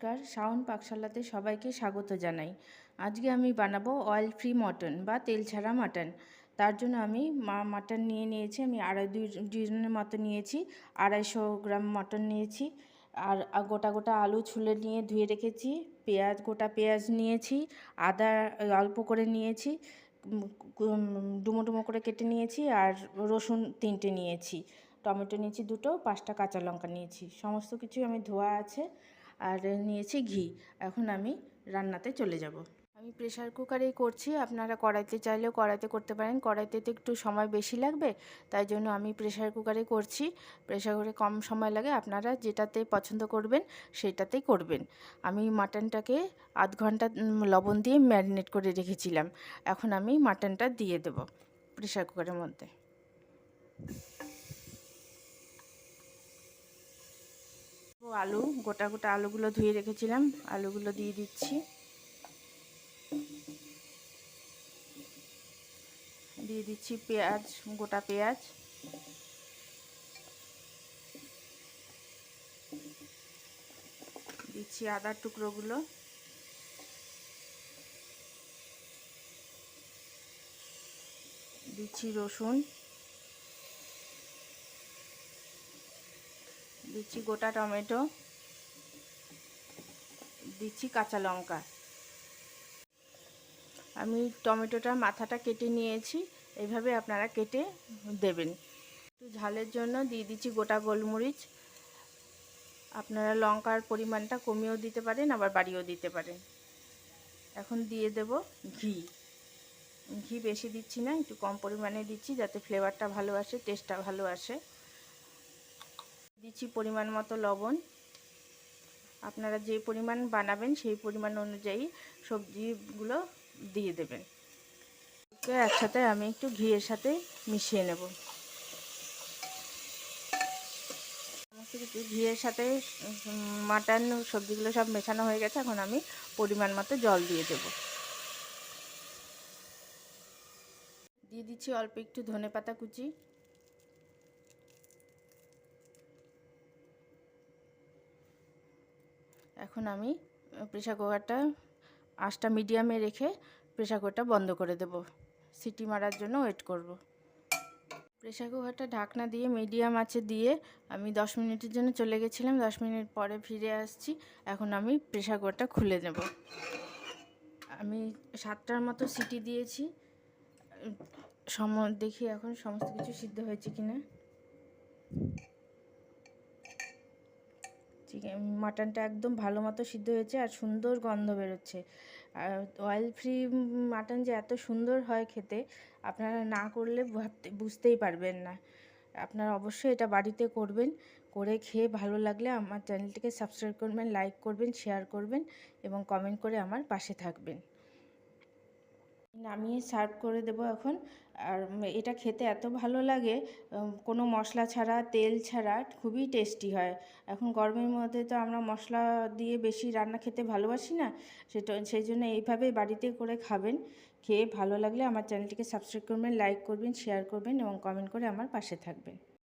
নমস্কার, শাওন পাকশালাতে সবাইকে স্বাগত জানাই। আজকে আমি বানাবো অয়েল ফ্রি মটন বা তেল ছাড়া মাটন তার জন্য আমি মা মাটন নিয়ে নিয়েছি, আমি আড়াই দুই দুজনের মতো নিয়েছি, আড়াইশো গ্রাম মটন নিয়েছি। আর গোটা গোটা আলু ছুলে নিয়ে ধুয়ে রেখেছি, পেঁয়াজ, গোটা পেঁয়াজ নিয়েছি, আদা অল্প করে নিয়েছি ডুমো ডুমো করে কেটে নিয়েছি আর রসুন তিনটে নিয়েছি। টমেটো নিয়েছি দুটো, পাঁচটা কাঁচা লঙ্কা নিয়েছি। সমস্ত কিছুই আমি ধোয়া আছে। আর নিয়েছি ঘি। এখন আমি রান্নাতে চলে যাব। আমি প্রেশার কুকারেই করছি। আপনারা কড়াইতে চাইলেও কড়াইতে করতে পারেন। কড়াইতে তো একটু সময় বেশি লাগবে, তাই জন্য আমি প্রেশার কুকারে করছি। প্রেশার কুকারে কম সময় লাগে। আপনারা যেটাতে পছন্দ করবেন, সেটাতেই করবেন। আমি মাটনটাকে আধ ঘণ্টা লবণ দিয়ে ম্যারিনেট করে রেখেছিলাম। এখন আমি মাটনটা দিয়ে দেব প্রেশার কুকারের মধ্যে। আলু, গোটা গোটা আলুগুলো ধুয়ে রেখেছিলাম। আলুগুলো দিয়ে দিচ্ছি। দিয়ে দিচ্ছি পেঁয়াজ, গোটা পেঁয়াজ। দিচ্ছি আদার টুকরোগুলো। দিচ্ছি রসুন। দিচ্ছি গোটা টমেটো, দিচ্ছি কাঁচা লঙ্কা। আমি টমেটোটার মাথাটা কেটে নিয়েছি, এইভাবে আপনারা কেটে দেবেন। একটু ঝালের জন্য দিয়ে দিচ্ছি গোটা গোলমরিচ। আপনারা লঙ্কার পরিমাণটা কমিয়েও দিতে পারেন, আবার বাড়িয়েও দিতে পারেন। এখন দিয়ে দেব ঘি। ঘি বেশি দিচ্ছি না, একটু কম পরিমাণে দিচ্ছি যাতে ফ্লেভারটা ভালো আসে টেস্টটা ভালো আসে। দিচ্ছি পরিমাণ মতো লবণ। আপনারা যে পরিমাণ বানাবেন সেই পরিমাণ অনুযায়ী সবজিগুলো দিয়ে দেবেন। একসাথে আমি একটু ঘিয়ের সাথে মিশিয়ে নেব। ঘিয়ের সাথে মাটন, সবজিগুলো সব মেশানো হয়ে গেছে, এখন আমি পরিমাণ মতো জল দিয়ে দেব। দিয়ে দিচ্ছি অল্প একটু ধনে পাতা কুচি। এখন আমি প্রেশার কুকারটা আঁচটা মিডিয়ামে রেখে প্রেশার কুকারটা বন্ধ করে দেব। সিটি মারার জন্য ওয়েট করব। প্রেশার কুকারটা ঢাকনা দিয়ে মিডিয়াম আছে দিয়ে আমি দশ মিনিটের জন্য চলে গেছিলাম। দশ মিনিট পরে ফিরে আসছি। এখন আমি প্রেশার কুকারটা খুলে দেব আমি সাতটার মতো সিটি দিয়েছি। সম দেখি এখন সমস্ত কিছু সিদ্ধ হয়েছে কি চিকেন মাটনটা একদম ভালো মতো সিদ্ধ হয়েছে আর সুন্দর গন্ধ বেরোচ্ছে। আর অয়েল ফ্রি মাটন যে এত সুন্দর হয় খেতে, আপনারা না করলে ভাবতে, বুঝতেই পারবেন না। আপনারা অবশ্যই এটা বাড়িতে করবেন, করে খেয়ে ভালো লাগলে আমার চ্যানেলটিকে সাবস্ক্রাইব করবেন লাইক করবেন শেয়ার করবেন এবং কমেন্ট করে আমার পাশে থাকবেন। নামিয়ে সার্ভ করে দেবো এখন। আর এটা খেতে এত ভালো লাগে কোনো মশলা ছাড়া, তেল ছাড়া খুবই টেস্টি হয়। এখন গরমের মধ্যে তো আমরা মশলা দিয়ে বেশি রান্না খেতে ভালোবাসি না, সেটা, সেই জন্য এইভাবে বাড়িতে করে খাবেন। খেয়ে ভালো লাগলে আমার চ্যানেলটিকে সাবস্ক্রাইব করবেন লাইক করবেন শেয়ার করবেন এবং কমেন্ট করে আমার পাশে থাকবেন।